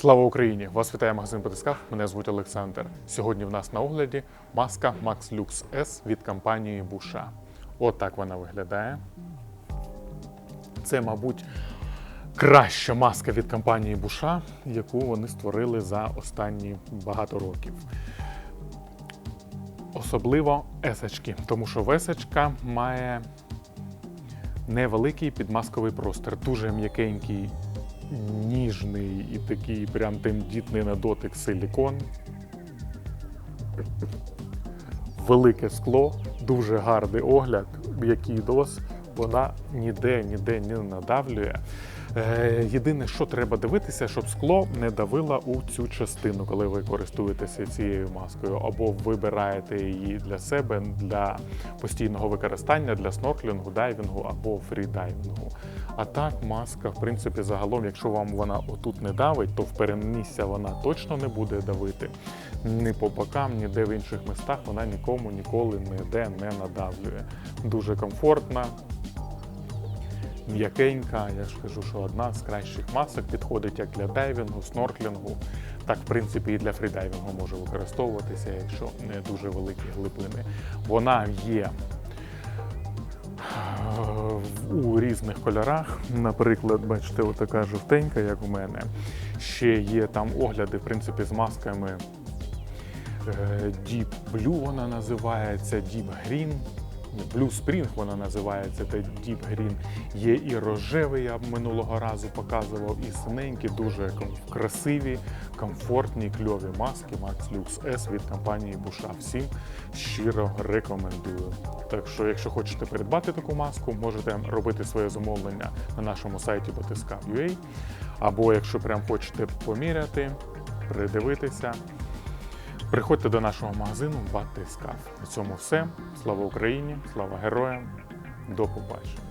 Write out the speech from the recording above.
Слава Україні! Вас вітає магазин Батискаф. Мене звуть Олександр. Сьогодні в нас на огляді маска Max Lux S від компанії Буша. От вона виглядає. Це, мабуть, краща маска від компанії Буша, яку вони створили за останні багато років. Особливо есочки, тому що весочка має невеликий підмасковий простір, дуже м'якенький, такий прям тендітний на дотик силікон. Велике скло, дуже гарний огляд, який дос, вона ніде ніде не надавлює. Е, Єдине, що треба дивитися, щоб скло не давило у цю частину, коли ви користуєтеся цією маскою, або вибираєте її для себе для постійного використання, для снорклінгу, дайвінгу або фрідайвінгу. А так, маска, в принципі, загалом, якщо вам вона отут не давить, то в перемісся вона точно не буде давити. Ні по бокам, ніде в інших містах вона нікому ніколи ніде не надавлює. Дуже комфортна, м'якенька. Я ж кажу, що одна з кращих масок підходить як для дайвінгу, снорклінгу, так в принципі і для фрідайвінгу може використовуватися, якщо не дуже великі глибини. Вона є е, у різних кольорах. Наприклад, бачите, отака жовтенька, як у мене. Ще є там огляди, в принципі, з масками. Е, Deep Blue вона називається, Deep Green. Blue Spring вона називається, та Deep Green. Є і рожевий, я минулого разу показував, і синенькі, дуже красиві, комфортні, кльові маски Max Lux S від компанії Буша. Всім щиро рекомендую. Так що, якщо хочете придбати таку маску, можете робити своє замовлення на нашому сайті Botiska.ua. Або якщо прям хочете поміряти, придивитися, Приходьте до нашого магазину Батискаф. На цьому все. Слава Україні, слава героям. До побачення.